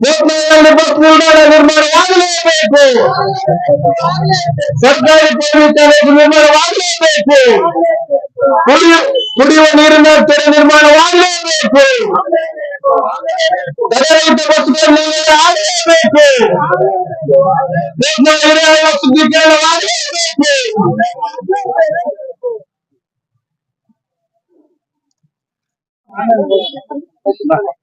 ಕೋಟ್ನಲ್ಲಿ bus ನಿಲ್ದಾಣ ನಿರ್ಮಾಣವಾಗಲೇಬೇಕು ಸರ್ಕಾರಿ ಪದವಿ ಕಾಲೇಜು ನಿರ್ಮಾಣವಾಗಲೇಬೇಕು ಕುಡಿಯ ಕುಡಿಯುವ ನೀರಿನ ಕೆರೆ ನಿರ್ಮಾಣವಾಗಲೇಬೇಕು ದರರಹಿತ ಬಸ್ಗಳ ನಿಲ್ದಾಣ ಆಗಲೇಬೇಕು ಕೋಟ್ನ ಹಿರಿಯ ಶುದ್ಧೀಕರಣವಾಗಲೇಬೇಕು ಎಡಗೈ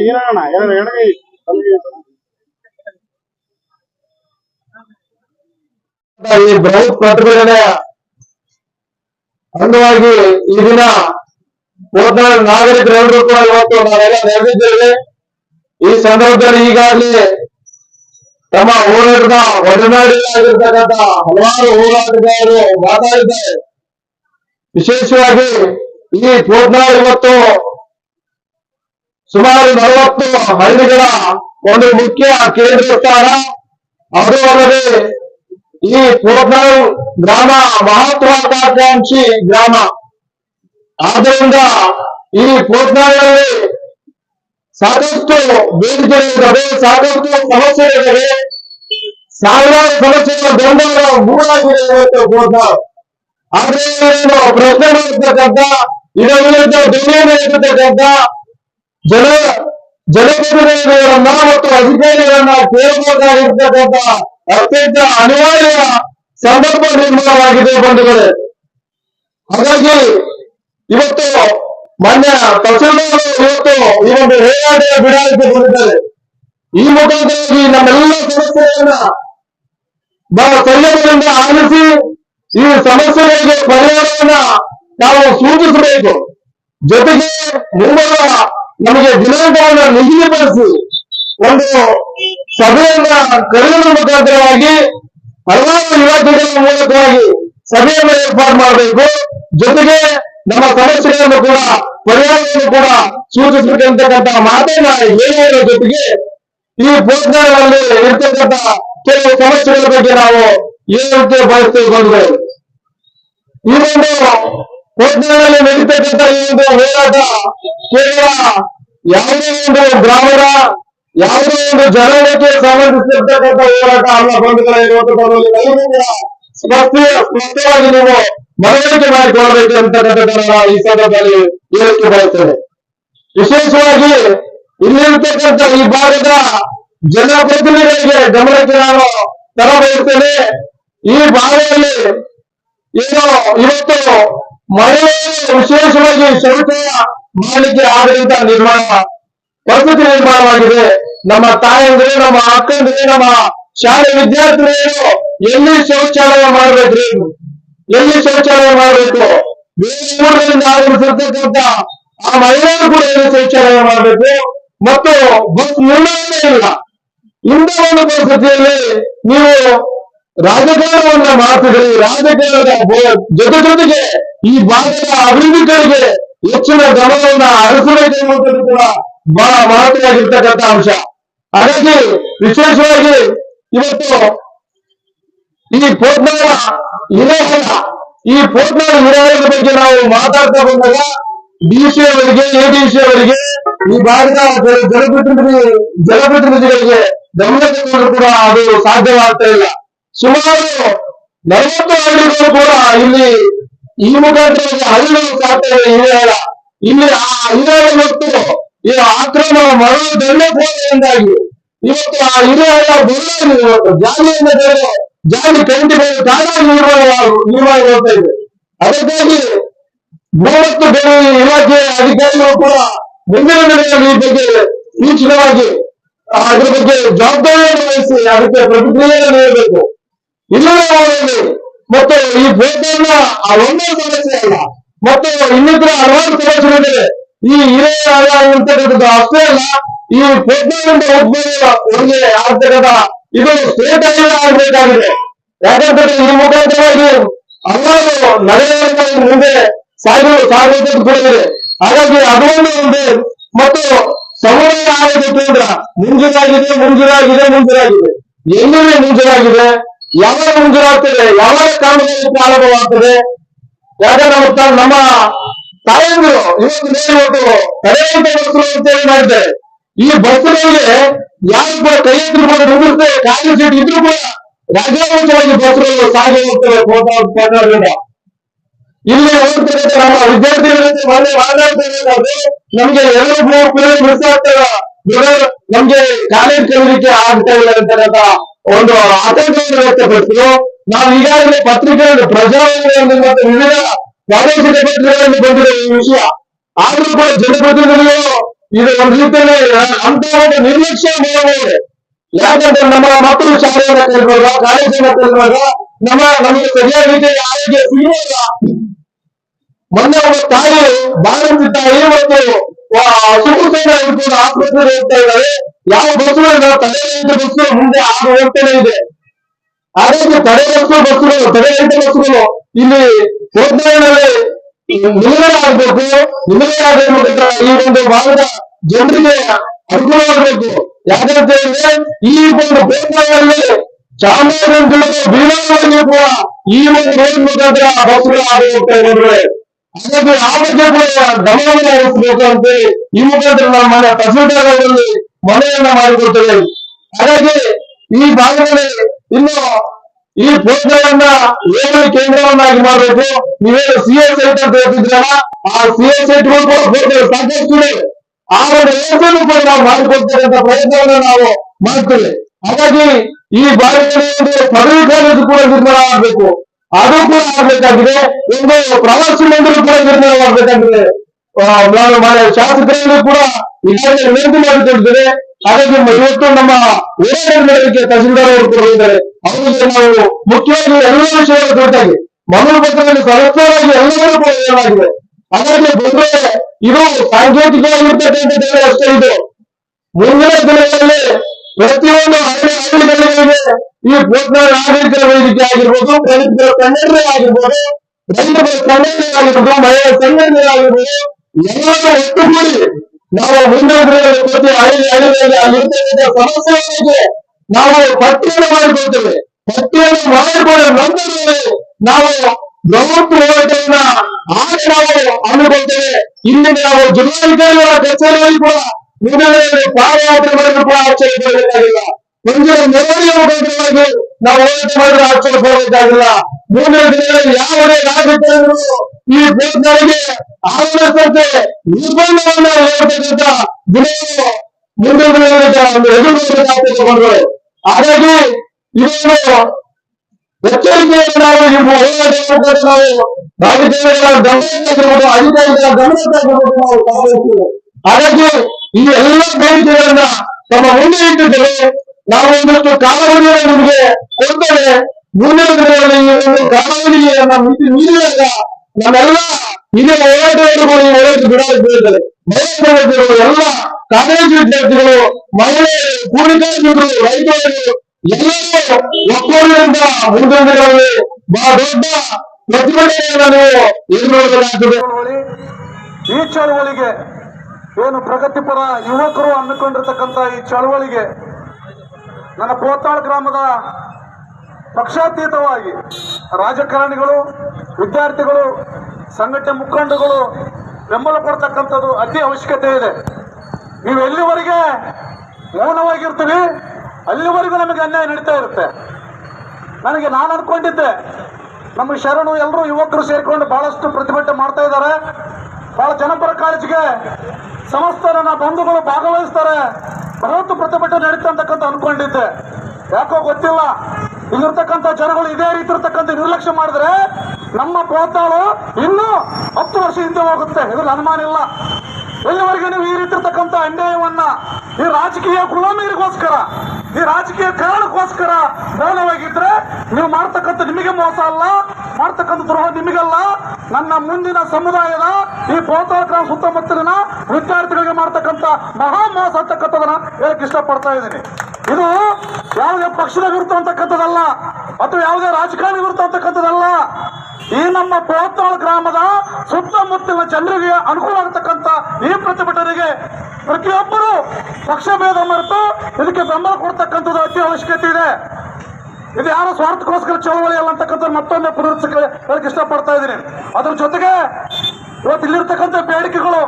ಏನಣ್ಣ ಎರಡು ಎಡಗೈ ಈ ಬೃಹತ್ ಪ್ರತಿಭಟನೆಯ ಅಂಗವಾಗಿ ಈ ದಿನ ಕೋಟ್ನಾಳ ನಾಗರಿಕರೆಲ್ಲರೂ ಕೂಡ ಇವತ್ತು ನಾವೆಲ್ಲ ನೆರೆದಿದ್ದೇವೆ ಈ ಸಂದರ್ಭದಲ್ಲಿ ಈಗಾಗಲೇ ತಮ್ಮ ಹೋರಾಟದ ಒಡನಾಡಿಯಾಗಿರ್ತಕ್ಕಂಥ ಹಲವಾರು ಹೋರಾಟಗಾರರು ಮಾತಾಡಿದ್ದಾರೆ. ವಿಶೇಷವಾಗಿ ಈ ಕೋಟ್ನಾಳ್ ಇವತ್ತು ಸುಮಾರು ನಲವತ್ತು ಹಳ್ಳಿಗಳ ಒಂದು ಮುಖ್ಯ ಕೇಂದ್ರ ಸ್ಥಾನ ಅದು ಅಲ್ಲದೆ ಈ ಕೋಟ್ನಾಳ್ ಗ್ರಾಮ ಮಹತ್ವಾಕಾಂಕ್ಷಿ ಗ್ರಾಮ. ಆದ್ದರಿಂದ ಈ ಕೋಟ್ನಾಳಲ್ಲಿ ಸಾಕಷ್ಟು ಬೇಡಿಕೆಗಳಿದ್ದಾವೆ, ಸಾಕಷ್ಟು ಸಮಸ್ಯೆಗಳಿದ್ದಾವೆ. ಸಾವಿರಾರು ಸಮಸ್ಯೆಗಳ ಬೆಂಬಲ ಮೂಲಾಗಿದೆ ಕೋಟ್ನಾಳ್ ಆದ್ರೆ ಪ್ರಶ್ನೆ ಮಾಡಿರ್ತಕ್ಕಂಥ ಇದರ ವಿರುದ್ಧ ಎತ್ತತಕ್ಕಂಥ ಜನ, ಜನಪ್ರತಿನಿಧಿಗಳನ್ನ ಮತ್ತು ಅಧಿಕಾರಿಗಳನ್ನ ಕೇಳಬೇಕಾಗಿರ್ತಕ್ಕಂಥ ಅತ್ಯಂತ ಅನಿವಾರ್ಯ ಸಂದರ್ಭ ನಿರ್ಮಾಣವಾಗಿದೆ ಬಂಧುಗಳೇ. ಹಾಗಾಗಿ ಇವತ್ತು ಮಾನ್ಯ ತಹಸೀಲ್ದಾರ್ ಒಂದು ಹೋರಾಟದ ಬಿಡಾಯಿಕೆ ಬರುತ್ತಾರೆ ಈ ಮುಖಾಂತರವಾಗಿ ನಮ್ಮೆಲ್ಲ ಸಮಸ್ಯೆಗಳನ್ನ ಬಹಳ ಸಂಯಮದಿಂದ ಆಲಿಸಿ ಈ ಸಮಸ್ಯೆಗಳಿಗೆ ಪರಿಹಾರವನ್ನ ನಾವು ಸೂಚಿಸಬೇಕು. ಜೊತೆಗೆ ಮುಂಬರುವ ನಮಗೆ ದಿನಾಂಕವನ್ನು ನಿಗದಿಪಡಿಸಿ ಒಂದು ಸಭೆಯನ್ನ ಕರೆಯುವ ಮುಖಾಂತರವಾಗಿ ಹಲವಾರು ಇಲಾಖೆಗಳ ಮೂಲಕವಾಗಿ ಸಭೆಯನ್ನು ಏರ್ಪಾಡು ಮಾಡಬೇಕು. ಜೊತೆಗೆ ನಮ್ಮ ಸಮಸ್ಯೆಗಳನ್ನು ಕೂಡ ಪರಿಹಾರವನ್ನು ಕೂಡ ಸೂಚಿಸಬೇಕಂತಕ್ಕಂಥ ಮಾತನ್ನ ಹೇಳುವುದರ ಜೊತೆಗೆ ಈ ಪ್ರೋಗ್ರಾಂಗಳಲ್ಲಿ ಇರ್ತಕ್ಕಂಥ ಕೆಲವು ಸಮಸ್ಯೆಗಳ ಬಗ್ಗೆ ನಾವು ಏನಂತೆ ಬಯಸ್ತೇವೆ ಬಂದ್ರೆ ಈ ಒಂದು ಕೋಟ್ನಲ್ಲಿ ನಡೀತಕ್ಕಂಥ ಈ ಒಂದು ಹೋರಾಟ ಕೇವಲ ಯಾವುದೇ ಒಂದು ಗ್ರಾಮದ, ಯಾವುದೇ ಒಂದು ಜನರಿಗೆ ಸಂಬಂಧಿಸಿರ್ತಕ್ಕಂಥ ಹೋರಾಟ ಅಲ್ಲ ಬಂಧುಗಳ. ಇರುವಂತಹ ಸ್ಪಷ್ಟವಾಗಿ ನೀವು ಮನವರಿಕೆ ಮಾಡಿಕೊಳ್ಳಬೇಕು ಅಂತಕ್ಕಂಥದ್ದನ್ನ ಈ ಸಂದರ್ಭದಲ್ಲಿ ಹೇಳಿಕೆ ಬರುತ್ತೇವೆ ವಿಶೇಷವಾಗಿ ಇಲ್ಲಿರ್ತಕ್ಕಂಥ ಈ ಭಾಗದ ಜನಪ್ರತಿನಿಧಿಗಳಿಗೆ ಗಮನಕ್ಕೆ ನಾನು ತರಬಯಸ್ತೇನೆ ಈ ಭಾಗದಲ್ಲಿ ಏನು ಇವತ್ತು ಮಹಿಳೆಯರು ವಿಶೇಷವಾಗಿ ಶೌಚಾಲಯ ಮಾಡಲಿಕ್ಕೆ ಆಗದಂತ ನಿರ್ಮಾಣ ಪರಿಸ್ಥಿತಿ ನಿರ್ಮಾಣವಾಗಿದೆ. ನಮ್ಮ ತಾಯಂದ್ರೆ, ನಮ್ಮ ಅಕ್ಕಂದ್ರೆ, ನಮ್ಮ ಶಾಲೆ ವಿದ್ಯಾರ್ಥಿನಿಯರು ಎಲ್ಲಿ ಶೌಚಾಲಯ ಮಾಡ್ಬೇಕ್ರಿ? ಎಲ್ಲಿ ಶೌಚಾಲಯ ಮಾಡಬೇಕು? ಆಗಮಿಸಿರ್ತಕ್ಕಂಥ ಆ ಮಹಿಳೆಯರು ಕೂಡ ಎಲ್ಲಿ ಶೌಚಾಲಯ ಮಾಡಬೇಕು? ಮತ್ತು ಬಸ್ ನಿಲ್ದಾಣವೇ ಇಲ್ಲ. ಇಂಥ ಒಂದು ಪರಿಸ್ಥಿತಿಯಲ್ಲಿ ನೀವು ರಾಜಕಾರಣವನ್ನ ಮಾಡ್ತಿದ್ರಿ. ರಾಜಕಾರಣದ ಜೊತೆ ಜೊತೆಗೆ ಈ ಭಾಗದ ಅಭಿವೃದ್ಧಿಗಳಿಗೆ ಹೆಚ್ಚಿನ ಗಮನವನ್ನ ಹರಿಸಬೇಕು ಎನ್ನುವಂಥದ್ದು ಕೂಡ ಬಹಳ ಮಹತ್ವವಾಗಿರ್ತಕ್ಕಂಥ ಅಂಶ. ಹಾಗಾಗಿ ವಿಶೇಷವಾಗಿ ಇವತ್ತು ಈ ಪೋಟ್ನಾಳ ಹಿರೇಹಳ್ಳ ಈ ಪೋಟ್ನಾಳ ವಿರೋಧದ ಬಗ್ಗೆ ನಾವು ಮಾತಾಡ್ತಾ ಬಂದಾಗ ಡಿಸಿ ಅವರಿಗೆ ಎಡಿಸಿ ಅವರಿಗೆ, ಈ ಭಾಗದ ಜಲಪ್ರತಿನಿಧಿ, ಜಲಪ್ರತಿನಿಧಿಗಳಿಗೆ ಗಮನ ಕೂಡ ಅದು ಸಾಧ್ಯವಾಗ್ತಾ ಇಲ್ಲ. ಸುಮಾರು ನಲವತ್ತು ಹಳ್ಳಿಗಳು ಕೂಡ ಇಲ್ಲಿ ಈ ಮುಖಾಂತರ ಹಳ್ಳಿಗಳು ಸಾಧ್ಯ ಇದೆ ಹಿರೇಹಳ್ಳ ಇಲ್ಲಿ ಆ ಹಿರೇಹಳ್ಳ ಮತ್ತು ಈ ಆಕ್ರಮ ಮರಣ ದೊಡ್ಡ ಇವತ್ತು ಆ ಇರೋ ಬಳ್ಳಾರಿ ಇವತ್ತು ಜಾಲಿಯಿಂದ ಬೇರೆ ಜಾಲಿ ಟ್ವೆಂಟಿ ಫೈವ್ ತಾನಾಗಿ ನಿರ್ಮಾಣ ನಿರ್ಮಾಣಗೊಳ್ತಾ ಇದೆ ಅದಕ್ಕಾಗಿ ಮೂವತ್ತು ಬೇರೆ ಇಲಾಖೆ ಅಧಿಕಾರಿಗಳು ಕೂಡ ಮುಂದಿನ ದಿನಗಳಲ್ಲಿ ಈ ಬಗ್ಗೆ ಸೂಚನವಾಗಿ ಅದ್ರ ಬಗ್ಗೆ ಜವಾಬ್ದಾರಿಯನ್ನು ವಹಿಸಿ ಅದಕ್ಕೆ ಪ್ರತಿಕ್ರಿಯೆಯನ್ನು ನೀಡಬೇಕು. ಇಲ್ಲವೇ ಮತ್ತು ಈ ಭೇಟಿಯನ್ನ ಒಂದೇ ಸಮಸ್ಯೆ ಅಲ್ಲ. ಮತ್ತು ಇನ್ನಿತರ ಹಲವಾರು ಸಮಸ್ಯೆಗಳಿದೆ ಈ ಹಿರಿಯ ಅಂತಕ್ಕಂಥದ್ದು ಅಷ್ಟೇ ಅಲ್ಲ, ಈ ಉದ್ಭವ ಒಂದು ಆಗ್ತಕ್ಕಂಥ ಇದು ಸ್ಟೇಟ್ ಆಗಬೇಕಾಗಿದೆ. ಆಗ್ಬೇಕಾಗಿದೆ ಯಾಕಂತಂದ್ರೆ ಈ ಇದು ಹಲವಾರು ನಡೆಯುವಂತ ಮುಂದೆ ಸಾಗು ಇದೆ. ಹಾಗಾಗಿ ಅದೊಂದು ಒಂದು ಮತ್ತು ಸಮುದಾಯ ಆರೋಗ್ಯ ಕೇಂದ್ರ ಮುಂಜಾಗಿದೆ ಮುಂಜೂರಾಗಿದೆ ಮುಂಜಾಗಿದೆ ಎಲ್ಲವೇ ಮುಂಜಾಗಿದೆ ಯಾವಾಗ ಮುಂಜೂರಾಗ್ತದೆ ಯಾವಾಗ ಕಾಮಗಾರಿ ಪ್ರಾರಂಭವಾಗ್ತದೆ? ಯಾಕಂದ್ರೆ ನಮ್ಮ ತಾಯಂದಿರು, ಇವತ್ತು ಮೇಲ್ಬಿಟ್ಟು ತಡೆಯುವಂತ ಅಂತ ಅಂತೇಳಿ ಮಾಡಿದ್ದಾರೆ. ಈ ಯಾರು ಕೂಡ ಕೈ ಎತ್ತಿರ್ಬೋದು ನುಗ್ಗುತ್ತೆ ಕಾಂಗ್ರೆಸ್ ಸೀಟ್ ಇದ್ರು ಕೂಡ ರಾಜ್ಯಾಂಗವಾಗಿ ಬಸ್ಸುಗಳು ಸಾಗಿ ಹೋಗ್ತಾರೆ ಕೋಟಾದಿಂದ ಇಲ್ಲಿ ಹೋಗ್ತಾರೆ ನಮ್ಮ ವಿದ್ಯಾರ್ಥಿಗಳಲ್ಲಿ ಮನೆ ಮಾತಾಡ್ತಿರೋದಾದ್ರೆ ನಮ್ಗೆ ಎರಡು ಮೂರು ಪೀರಿಯಡ್ ಮಿಸ್ ಆಗ್ತದ. ನಮ್ಗೆ ಕಾಲೇಜ್ ಕಲಿಕೆ ಆಗ್ತಾ ಇಲ್ಲ ಅಂತ ಒಂದು ಆತಂಕವನ್ನು ವ್ಯಕ್ತಪಡಿಸಿದ್ರು. ನಾವು ಈಗಾಗಲೇ ಪತ್ರಿಕೆಯಲ್ಲಿ ಪ್ರಜಾವಾಣಿ ಮತ್ತು ವಿವಿಧ ಪ್ರಾದೇಶಿಕ ಪತ್ರಿಕೆಗಳಲ್ಲಿ ಬಂದಿರುವ ಈ ವಿಷಯ, ಆದ್ರೂ ಕೂಡ ಜನಪ್ರತಿನಿಧಿಗಳು ಇದು ಒಂದು ಇಲ್ಲ. ಅಂತ ಒಂದು ನಿರ್ಲಕ್ಷ್ಯ ಮಾಡಬಹುದು ಯಾಕಂದ್ರೆ ನಮ್ಮ ಮಕ್ಕಳು ಶಾಲೆಯನ್ನ ಕೇಳುವಾಗ ಕಾಲೇಜನ್ನ ಕೇಳುವಾಗ ನಮ್ಮ ನಮಗೆ ಸರಿಯಾದ ರೀತಿಯ ಆರೋಗ್ಯ ಸಿಗುವುದಿಲ್ಲ ಮೊನ್ನೆ ಒಂದು ತಾಯಿ ಬಾಲಂತಿ ತಾಯಿ ಮತ್ತು ಸುಕುಸೇನ ಹಿಡ್ಕೊಂಡು ಆಸ್ಪತ್ರೆಗೆ ಹೋಗ್ತಾ ಇದ್ದಾರೆ. ಯಾವ ಬಸ್ಸುಗಳು ತಡೆರಹಿತ ಬಸ್ಸು ಮುಂದೆ ಆಗ ಹೋಗ್ತಾನೆ ಇದೆ. ಆರೋಗ್ಯ ತಡೆ ಬಸ್ಸು ಬಸ್ಸುಗಳು ತಡೆರಹಿತ ಬಸ್ಸುಗಳು ಇಲ್ಲಿ ಹೋಗ್ತಾಯಿನಲ್ಲಿ ನಿಲುಗಡೆ ಆಗ್ಬೇಕು ನಿಲುಗಡೆ ಆಗಬೇಕು ಈ ಒಂದು ಭಾಗದ ಜನರಿಗೆ ಅನುಕೂಲವಾಗಬೇಕು ಯಾಕಂತ ಹೇಳಿದ್ರೆ ಈ ಒಂದು ಬೇಸಾಯದಲ್ಲಿ ಚಾಮರಾಜನಗರ ಬೀಳಾದಲ್ಲಿ ಕೂಡ ಈ ಒಂದು ರೋಡ್ ಮುಖಾಂತರ ಬಸ್ಸುಗಳು ಆಗಿ ಹೋಗ್ತಾ ಇದ್ದಾರೆ ಹಾಗಾಗಿ ಆ ಬಗ್ಗೆ ಕೂಡ ಗಮನವನ್ನು ಹರಿಸಬೇಕು ಅಂತ ಈ ಈ ಪೂಜೆಯನ್ನ ಏನು ಕೇಂದ್ರವನ್ನಾಗಿ ಮಾಡಬೇಕು. ನೀವೇನು ಸಿ ಎಸ್ ಐಟ್ ಅಂತ ಹೇಳ್ತಿದ್ರಲ್ಲ ಆ ಸಿ ಎಸ್ ಐಟ್ಗಳು ಕೂಡ ಬೇಕು ಸಾಕಷ್ಟು ಆ ಒಂದು ವ್ಯವಸ್ಥೆಯನ್ನು ಕೂಡ ನಾವು ಮಾಡಿಕೊಡ್ತಕ್ಕಂಥ ಪ್ರಯತ್ನವನ್ನು ನಾವು ಮಾಡ್ತೇವೆ. ಹಾಗಾಗಿ ಈ ಬಾರಿ ಪದವಿ ಕಾಲೇಜು ಕೂಡ ನಿರ್ಮಾಣ ಆಗಬೇಕು. ಅದು ಕೂಡ ಆಗಬೇಕಾಗಿದೆ. ಒಂದು ಪ್ರವಾಸಿ ಮಂದಿರ ಕೂಡ ನಿರ್ಮಾಣವಾಗಬೇಕಾಗಿದೆ ನಾನು ಶಾಸಕರಲ್ಲಿ ಕೂಡ ಈಗಾಗಲೇ ವಿನಂತಿ ಮಾಡಿಕೊಂಡಿದ್ದೇನೆ ಹಾಗಾಗಿ ಇವತ್ತು ನಮ್ಮ ಹೋರಾಟ ನಡೆಯಲಿಕ್ಕೆ ತಹಸೀಲ್ದಾರ್ ಅವರು ಕೂಡ ಇದ್ದಾರೆ ಅವರಿಗೆ ನಾವು ಮುಖ್ಯವಾಗಿ ಎಲ್ಲ ವಿಷಯಗಳ ಕುರಿತಾಗಿ ಮನವಿ ಪತ್ರದಲ್ಲಿ ಸರಳವಾಗಿ ಎಲ್ಲರೂ ಕೂಡ ಹೇಳಲಾಗಿದೆ ಹಾಗಾಗಿ ಬಂದ್ರೆ ಇದು ಸಾಂಕೇತಿಕವಾಗಿರ್ತಕ್ಕಂಥ ಅಷ್ಟೇ ಇದು. ಮುಂದಿನ ದಿನಗಳಲ್ಲಿ ಪ್ರತಿಯೊಂದು ಹಳ್ಳಿ ಹಳ್ಳಿಗಳಿಗೆ ಈ ಭೂತ್ನ ನಾಗರಿಕರ ವೇದಿಕೆ ಆಗಿರ್ಬೋದು ರೈತರ ಕನ್ನಡ ಆಗಿರ್ಬೋದು ರೈತರ ಕನ್ನಡ ಆಗಿರ್ಬೋದು ಮಹಿಳಾ ಸಂಘಟನೆ ಆಗಿರ್ಬೋದು, ಎಲ್ಲರೂ ಒಟ್ಟುಗೂಡಿ ನಾವು ಮುಂದಿನ ದಿನಗಳಲ್ಲಿ ಪ್ರತಿ ಹಳ್ಳಿ ಹಳ್ಳಿಗಳಲ್ಲಿ ಅಲ್ಲಿರ್ತಕ್ಕಂಥ ಸಮಸ್ಯೆಗಳಿಗೆ ನಾವು ಪಟ್ಟಿಯನ್ನು ಮಾಡಿಕೊಳ್ತೇವೆ. ಪಟ್ಟಿಯನ್ನು ಮಾಡಿಕೊಂಡ ನಂತರದಲ್ಲಿ ನಾವು ಬೃಹತ್ ಹೋರಾಟವನ್ನ ಆಗ ನಾವು ಹಮ್ಮಿಕೊಳ್ತೇವೆ. ಇಂದಿನ ನಾವು ಜಿಲ್ಲಾಧಿಕಾರಿಗಳ ಕಚೇರಿಯಲ್ಲಿ ಕೂಡ ಮುಂದಿನ ಪಾದಯಾತ್ರೆ ಮಾಡಿದ್ರು ಕೂಡ ಆಶ್ಚರ್ಯ ಪಡಬೇಕಾಗಿಲ್ಲ. ಮುಂದಿನ ಮುಖಾಂತರವಾಗಿ ನಾವು ಹೋರಾಟ ಮಾಡಿದ್ರೆ ಆಶ್ಚರ್ಯ ಪಡಬೇಕಾಗಿಲ್ಲ. ಮುಂದಿನ ದಿನಗಳಲ್ಲಿ ಯಾವುದೇ ರಾಜಕಾರಣಿಗಳು ಈ ಬೋಧನೆಗೆ ಆಗಮಿಸಂತೆ ನಿರ್ಬಂಧವನ್ನು ಹೇಳ್ತಕ್ಕಂಥ ದಿನಗಳು ಮುಂದಿನ ದಿನಗಳಲ್ಲಿ ಒಂದು ಎದುರು ಹಾಗಾಗಿ ಇದನ್ನು ಎಚ್ಚರಿಕೆಯನ್ನು ನಾವು ಈ ಹೋರಾಟದ ನಾವು ಅಧಿಕಾರಿಗಳ ನಾವು ಹಾಗಾಗಿ ಈ ಎಲ್ಲ ಬೇಡಿಕೆಗಳನ್ನ ತಮ್ಮ ಮುಂದೆ ಇಟ್ಟಿದ್ದೇವೆ ನಾವು ಒಂದಷ್ಟು ಕಾಲಾವಧಿಯನ್ನು ನಿಮಗೆ ಕೊಡ್ತೇವೆ. ಮುಂದಿನ ದಿನಗಳಲ್ಲಿ ಈ ಒಂದು ಕಾಲಾವಧಿಯನ್ನ ಮಿತಿ ಮೀರಿದಾಗ ನಮ್ಮೆಲ್ಲ ಹಿರಿಯ ಹೋರಾಟಗಾರರು ಹೋರಾಟ ಮಹಿಳೆಯರು ಎಲ್ಲ ಕಾಲೇಜು ವಿದ್ಯಾರ್ಥಿಗಳು, ಮಹಿಳೆಯರು ಕೂಲಿಕಾರ್ಮಿಕರು ರೈತರು, ಎಲ್ಲರೂ ಒಕ್ಕೊರಲಿಂದ ಮುಂದಿನ ಬಹಳ ದೊಡ್ಡ ಪ್ರತಿಭಟನೆಯನ್ನು ನೀವು ಎದುರಾಗಲಾಗುತ್ತದೆ ಈ ಚಳವಳಿಗೆ ಏನು ಪ್ರಗತಿಪರ ಯುವಕರು ಅಂದುಕೊಂಡಿರ್ತಕ್ಕಂಥ ಈ ಚಳವಳಿಗೆ ನನ್ನ ಪೋತಾಳ್ ಗ್ರಾಮದ ಪಕ್ಷಾತೀತವಾಗಿ ರಾಜಕಾರಣಿಗಳು, ವಿದ್ಯಾರ್ಥಿಗಳು, ಸಂಘಟನೆ ಮುಖಂಡಗಳು ಬೆಂಬಲ ಕೊಡ್ತಕ್ಕಂಥದ್ದು ಅತಿ ಅವಶ್ಯಕತೆ ಇದೆ. ನೀವು ಎಲ್ಲಿವರೆಗೆ ಮೌನವಾಗಿರ್ತೀವಿ ಅಲ್ಲಿವರೆಗೂ ನಮಗೆ ಅನ್ಯಾಯ ನಡೀತಾ ಇರುತ್ತೆ. ನನಗೆ ನಾನು ಅನ್ಕೊಂಡಿದ್ದೆ, ನಮ್ಮ ಶರಣು ಎಲ್ಲರೂ ಯುವಕರು ಸೇರಿಕೊಂಡು ಬಹಳಷ್ಟು ಪ್ರತಿಭಟನೆ ಮಾಡ್ತಾ ಇದ್ದಾರೆ. ಬಹಳ ಜನಪರ ಕಾಳಜಿಗೆ ಸಮಸ್ತ ನನ್ನ ಬಂಧುಗಳು ಭಾಗವಹಿಸ್ತಾರೆ. ಬೃಹತ್ ಪ್ರತಿಭಟನೆ ನಡೀತಾ ಅಂತಕ್ಕಂಥ ಅನ್ಕೊಂಡಿದ್ದೆ. ಯಾಕೋ ಗೊತ್ತಿಲ್ಲ, ಇಲ್ಲಿರ್ತಕ್ಕಂಥ ಜನಗಳು ಇದೇ ರೀತಿ ಇರ್ತಕ್ಕಂಥ ನಿರ್ಲಕ್ಷ್ಯ ಮಾಡಿದ್ರೆ ನಮ್ಮ ಪೋತಾಳು ಇನ್ನೂ ಹತ್ತು ವರ್ಷ ಹಿಂದೆ ಹೋಗುತ್ತೆ ಇದ್ರಲ್ಲಿ ಅನುಮಾನ ಇಲ್ಲ. ಎಲ್ಲಿವರೆಗೆ ನೀವು ಈ ರೀತಿರ್ತಕ್ಕಂಥ ಅನ್ಯಾಯವನ್ನ ಈ ರಾಜಕೀಯ ಗುಲಾಮೀರಿಗೋಸ್ಕರ ಈ ರಾಜಕೀಯ ಕಾರಣಕ್ಕೋಸ್ಕರ ಮೌನವಾಗಿದ್ರೆ ನೀವು ಮಾಡ್ತಕ್ಕಂಥ ನಿಮಗೆ ಮೋಸ ಅಲ್ಲ, ಮಾಡ್ತಕ್ಕಂಥ ದ್ರೋಹ ನಿಮಗಲ್ಲ. ನನ್ನ ಮುಂದಿನ ಸಮುದಾಯದ ಈ ಪೋತಾಳ ಗ್ರಾಮ ಸುತ್ತಮುತ್ತಲಿನ ವಿದ್ಯಾರ್ಥಿಗಳಿಗೆ ಮಾಡ್ತಕ್ಕಂಥ ಮಹಾ ಮೋಸ ಅಂತಕ್ಕಂಥದನ್ನ ಹೇಳಕ್ ಇಷ್ಟಪಡ್ತಾ ಇದ್ದೀನಿ. ಇದು ಯಾವುದೇ ಪಕ್ಷದ ವಿರುದ್ಧ ಅಂತಕ್ಕಂಥದ್ದಲ್ಲ, ಅಥವಾ ಯಾವುದೇ ರಾಜಕಾರಣಿ ವಿರುದ್ಧ ಅಂತಕ್ಕಂಥದ್ದಲ್ಲ. ಈ ನಮ್ಮ ಪೋತ್ತಾಳ ಗ್ರಾಮದ ಸುತ್ತಮುತ್ತಲಿನ ಜನರಿಗೆ ಅನುಕೂಲ ಆಗತಕ್ಕಂತ ಈ ಪ್ರತಿಭಟನೆಗೆ ಪ್ರತಿಯೊಬ್ಬರು ಪಕ್ಷಭೇದ ಮರೆತು ಇದಕ್ಕೆ ಬೆಂಬಲ ಕೊಡ್ತಕ್ಕಂಥದ್ದು ಅತಿ ಅವಶ್ಯಕತೆ ಇದೆ. ಇದು ಯಾರ ಸ್ವಾರ್ಥಕ್ಕೋಸ್ಕರ ಚಳವಳಿ ಅಲ್ಲ ಅಂತಕ್ಕಂಥ ಮತ್ತೊಮ್ಮೆ ಪುನರ್ಸಕ್ಕೆ ಇಷ್ಟಪಡ್ತಾ ಇದ್ದೀನಿ. ಅದ್ರ ಜೊತೆಗೆ ಇವತ್ತು ಇಲ್ಲಿರ್ತಕ್ಕಂಥ ಬೇಡಿಕೆಗಳು,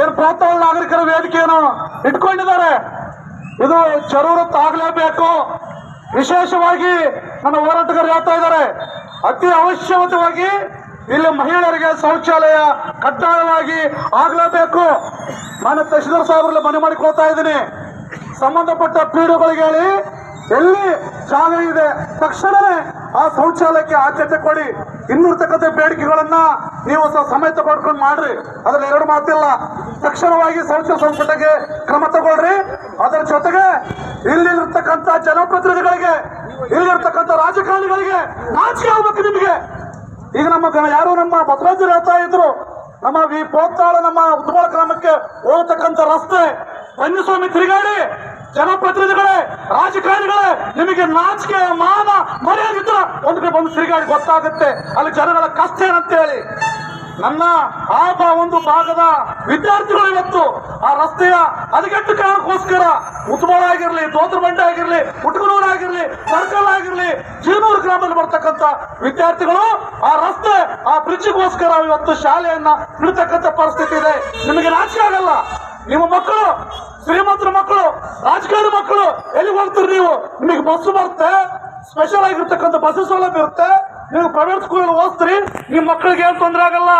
ಏನು ಪ್ರೋತ್ಸಾಹ ನಾಗರಿಕರ ವೇದಿಕೆಯನ್ನು ಇಟ್ಕೊಂಡಿದ್ದಾರೆ. ಇದು ಜರೂರತ್ತಾಗಲೇಬೇಕು. ವಿಶೇಷವಾಗಿ ನನ್ನ ಹೋರಾಟಗಾರರು ಹೇಳ್ತಾ ಇದ್ದಾರೆ. ಅತಿ ಅವಶ್ಯಕವಾಗಿ ಇಲ್ಲಿ ಮಹಿಳೆಯರಿಗೆ ಶೌಚಾಲಯ ಕಡ್ಡಾಯವಾಗಿ ಆಗಲೇಬೇಕು. ನಾನು ತಹಶೀಲ್ದಾರ್ ಸಾಹೇಬರಲ್ಲಿ ಮನೆ ಮಾಡಿಕೊಳ್ತಾ ಇದ್ದೀನಿ. ಸಂಬಂಧಪಟ್ಟ ಪೀಡುಗಳಿಗೆ ಹೇಳಿ, ಎಲ್ಲಿ ಜಾಗ ಇದೆ ತಕ್ಷಣವೇ ಆ ಶೌಚಾಲಯಕ್ಕೆ ಆದ್ಯತೆ ಕೊಡಿ. ಇನ್ನಿರ್ತಕ್ಕಂಥ ಬೇಡಿಕೆಗಳನ್ನ ನೀವು ಸಮೇತ ತಗೊಂಡ್ಕೊಂಡು ಮಾಡ್ರಿ. ಅದ್ರಲ್ಲಿ ಎರಡು ಮಾತಿಲ್ಲ. ತಕ್ಷಣವಾಗಿ ಶೌಚಾಲಯ ಸಂಪುಟಕ್ಕೆ ಕ್ರಮ ತಗೊಳ್ರಿ. ಅದರ ಜೊತೆಗೆ ಇಲ್ಲಿರ್ತಕ್ಕಂಥ ಜನಪ್ರತಿನಿಧಿಗಳಿಗೆ, ಇಲ್ಲಿರ್ತಕ್ಕಂಥ ರಾಜಕಾರಣಿಗಳಿಗೆ ನಾಚಿಕೆ ಆಗ್ಬೇಕು ನಿಮಗೆ. ಈಗ ನಮ್ಮ ಯಾರು ನಮ್ಮ ಬಸವರಾಜರು ಹೇಳ್ತಾ ಇದ್ರು, ನಮ್ಮ ಈ ಪೋತ್ತಾಳ ನಮ್ಮ ಉದ್ಬಳ ಗ್ರಾಮಕ್ಕೆ ಹೋಗತಕ್ಕಂಥ ರಸ್ತೆ. ಬನ್ನಿಸ್ವಾಮಿ ತಿರುಗಾಡಿ. ಜನಪ್ರತಿನಿಧಿಗಳೇ, ರಾಜಕಾರಣಿಗಳೇ, ನಿಮಗೆ ನಾಚಿಕೆ, ಮಾನ ಮರ್ಯಾದಿದ್ರ ಒಂದು ಕಡೆ ಬಂದು ಸಿರಿಗಾಡಿ ಗೊತ್ತಾಗುತ್ತೆ. ಅಲ್ಲಿ ಜನಗಳ ಕಷ್ಟ ಏನಂತ ಹೇಳಿ. ನನ್ನ ಆತ ಒಂದು ಭಾಗದ ವಿದ್ಯಾರ್ಥಿಗಳು ಇವತ್ತು ಆ ರಸ್ತೆಯ ಹದಗೆಟ್ಟು ಕಾರಣಕ್ಕೋಸ್ಕರ ಉತ್ಬಳ ಆಗಿರಲಿ ದೋತ್ರ ಬಂಡೆ ಆಗಿರ್ಲಿ, ಹುಟ್ಕನೂರು ಆಗಿರ್ಲಿ, ಸರ್ಕಲ್ ಆಗಿರ್ಲಿ, ಜೀನೂರು ಗ್ರಾಮದಲ್ಲಿ ಬರ್ತಕ್ಕಂಥ ವಿದ್ಯಾರ್ಥಿಗಳು ಆ ರಸ್ತೆ, ಆ ಬ್ರಿಡ್ಜ್ಗೋಸ್ಕರ ಇವತ್ತು ಶಾಲೆಯನ್ನ ಬಿಡ್ತಕ್ಕಂಥ ಪರಿಸ್ಥಿತಿ ಇದೆ. ನಿಮಗೆ ನಾಚಿಕೆ ಆಗಲ್ಲ. ನಿಮ್ಮ ಮಕ್ಕಳು, ಶ್ರೀಮಂತರ ಮಕ್ಕಳು, ರಾಜಕಾರಣ ಮಕ್ಕಳು, ಎಲ್ಲಿಗೆ ಹೋಗ್ತೀರಿ ನೀವು? ನಿಮಗೆ ಬಸ್ಸು ಬರುತ್ತೆ ಸ್ಪೆಷಲ್ ಆಗಿರ್ತಕ್ಕಂಥ ಬಸ್ ಸೌಲಭ್ಯ ಇರುತ್ತೆ. ನೀವು ಪ್ರೈವೇಟ್ ಸ್ಕೂಲ್ ಓದಿಸ್ತೀರಿ ನಿಮ್ಮ ಮಕ್ಕಳಿಗೆ ಏನು ತೊಂದರೆ ಆಗಲ್ಲ.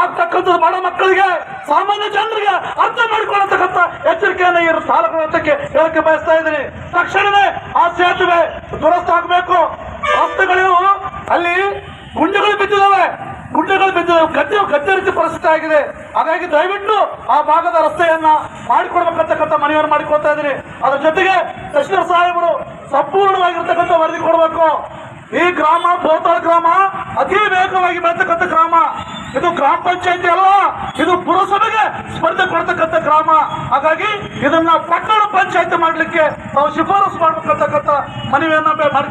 ಆಗ್ತಕ್ಕಂಥದ್ದು ಬಡ ಮಕ್ಕಳಿಗೆ, ಸಾಮಾನ್ಯ ಜನರಿಗೆ ಅರ್ಥ ಮಾಡಿಕೊಳ್ಳತಕ್ಕಂಥ ಎಚ್ಚರಿಕೆಯನ್ನು ಈ ಸಾಲಕ್ಕೆ ಹೇಳಕ್ಕೆ ಬಯಸ್ತಾ ಇದ್ದೀನಿ. ತಕ್ಷಣವೇ ಆ ಸೇತುವೆ ದುರಸ್ತ ಆಗಬೇಕು. ರಸ್ತೆಗಳು, ಅಲ್ಲಿ ಗುಂಡಿಗಳು ಬಿದ್ದಿದ್ದಾವೆ ಗುಂಡೆಗಳು ಬಿದ್ದಿದ್ದಾವೆ ಗದ್ದೆ ರೀತಿ ಪರಿಸ್ಥಿತಿ ಆಗಿದೆ. ಹಾಗಾಗಿ ದಯವಿಟ್ಟು ಆ ಭಾಗದ ರಸ್ತೆಯನ್ನ ಮಾಡಿಕೊಡ್ಬೇಕಂತಕ್ಕಂಥ ಮನವಿಯನ್ನು ಮಾಡಿಕೊಳ್ತಾ ಇದ್ದೀನಿ. ಅದರ ಜೊತೆಗೆ ತಹಶೀಲ್ದಾರ್ ಸಾಹೇಬರು ಸಂಪೂರ್ಣವಾಗಿರ್ತಕ್ಕಂಥ ವರದಿ ಕೊಡಬೇಕು. ಈ ಗ್ರಾಮ ಬೋತಾಳ್ ಗ್ರಾಮ ಅತಿ ವೇಗವಾಗಿ ಬೆಳತಕ್ಕಂಥ ಗ್ರಾಮ. ಇದು ಗ್ರಾಮ ಪಂಚಾಯತಿ ಅಲ್ಲ, ಇದು ಪುರಸಭೆಗೆ ಸ್ಪರ್ಧೆ ಕೊಡ್ತಕ್ಕಂಥ ಗ್ರಾಮ. ಹಾಗಾಗಿ ಇದನ್ನ ಪಟ್ಟಣ ಪಂಚಾಯತಿ ಮಾಡಲಿಕ್ಕೆ ನಾವು ಶಿಫಾರಸು ಮಾಡ್ಬೇಕಂತಕ್ಕಂಥ ಮನವಿಯನ್ನ ಮಾಡಿ